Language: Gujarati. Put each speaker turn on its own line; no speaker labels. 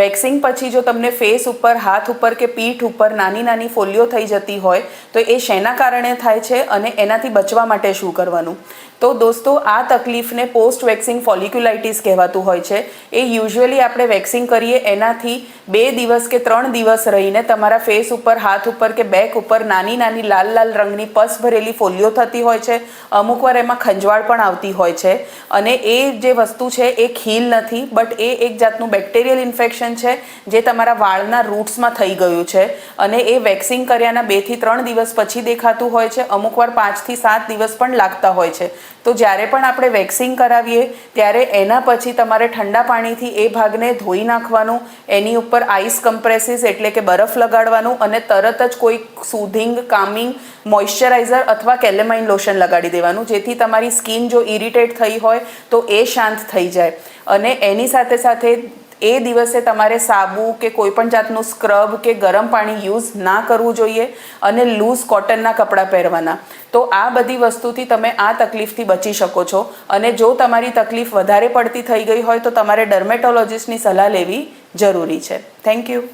વેક્સિંગ પછી જો તમને ફેસ ઉપર, હાથ ઉપર કે પીઠ ઉપર નાની નાની ફોલ્લીઓ થઈ જતી હોય, તો એ શેના કારણે થાય છે અને એનાથી બચવા માટે શું કરવાનું? તો દોસ્તો, આ તકલીફને પોસ્ટ વેક્સિંગ ફોલિક્યુલાઇટિસ કહેવાતું હોય છે. એ યુઝ્યુઅલી આપણે વેક્સિંગ કરીએ એનાથી બે દિવસ કે ત્રણ દિવસ રહીને તમારા ફેસ ઉપર, હાથ ઉપર કે બેક ઉપર નાની નાની લાલ લાલ રંગની પસ ભરેલી ફોલ્લીઓ થતી હોય છે. અમુક વાર એમાં ખંજવાળ પણ આવતી હોય છે. અને એ જે વસ્તુ છે, એ ખીલ નથી, બટ એ એક જાતનું બેક્ટેરિયલ ઇન્ફેક્શન છે, જે તમારા વાળના રૂટ્સમાં થઈ ગયું છે. અને એ વેક્સિંગ કર્યાના બેથી ત્રણ દિવસ પછી દેખાતું હોય છે. અમુક વાર પાંચથી સાત દિવસ પણ લાગતા હોય છે. તો જ્યારે પણ આપણે વેક્સિંગ કરાવીએ, ત્યારે એના પછી તમારે ઠંડા પાણીથી એ ભાગને ધોઈ નાખવાનું, એની ઉપર આઈસ કમ્પ્રેસીસ એટલે કે બરફ લગાડવાનું અને તરત જ કોઈ સુધિંગ, કામિંગ, મોઇશ્ચરાઇઝર અથવા કેલેમાઇન લોશન લગાડી દેવાનું, જેથી તમારી સ્કિન જો ઇરિટેટ થઈ હોય તો એ શાંત થઈ જાય. અને એની સાથે સાથે એ દિવસે તમારે સાબુ કે કોઈ પણ જાતનું સ્ક્રબ કે ગરમ પાણી યુઝ ના કરવું જોઈએ અને લૂઝ કોટનના કપડાં પહેરવાના. તો આ બધી વસ્તુથી તમે આ તકલીફથી બચી શકો છો. અને જો તમારી તકલીફ વધારે પડતી થઈ ગઈ હોય તો તમારે ડર્મેટોલોજિસ્ટની સલાહ લેવી જરૂરી છે. Thank you